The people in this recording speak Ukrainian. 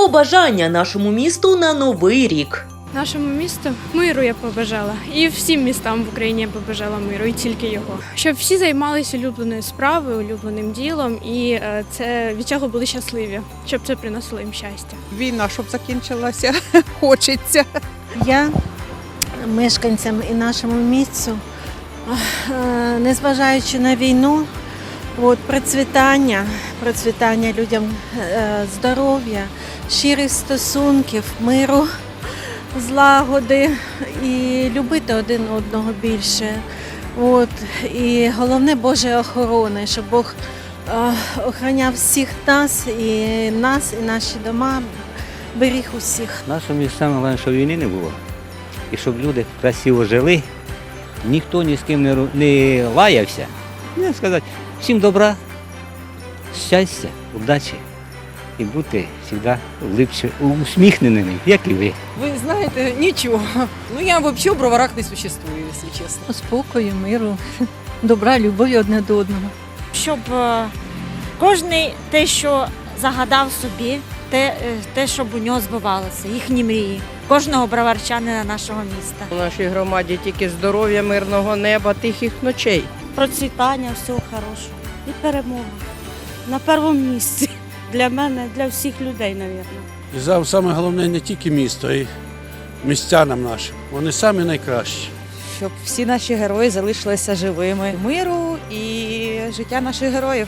Побажання нашому місту на новий рік. Нашому місту миру я побажала. І всім містам в Україні я побажала миру, і тільки його. Щоб всі займалися улюбленою справою, улюбленим ділом, і е, це від цього були щасливі, щоб це приносило їм щастя. Війна, щоб закінчилася, хочеться. Я мешканцям і нашому місту, е, незважаючи на війну, от, процвітання, процвітання людям е, здоров'я, щирих стосунків, миру, злагоди і любити один одного більше. От, і головне Божої охорони, щоб Бог е, охороняв всіх нас, і нас, і наші дома, беріг усіх. Нашому саме головне, щоб війни не було. І щоб люди красиво жили, ніхто ні з ким не лаявся. Не сказати, всім добра, щастя, удачі і бути завжди усміхненими, як і ви. Ви знаєте, нічого. Ну я взагалі в броварах не существую, якщо чесно. спокою, миру, добра, любові одне до одного. щоб е, кожний те, що загадав собі, те, е, те, щоб у нього збивалося, їхні мрії, кожного броварчанина нашого міста. У нашій громаді тільки здоров'я, мирного неба, тихих ночей. Процвітання, всього хорошого і перемога. На першому місці для мене, для всіх людей, мабуть. І за- саме головне не тільки місто, а й містянам нашим. Вони самі найкращі. Щоб всі наші герої залишилися живими. Миру і життя наших героїв.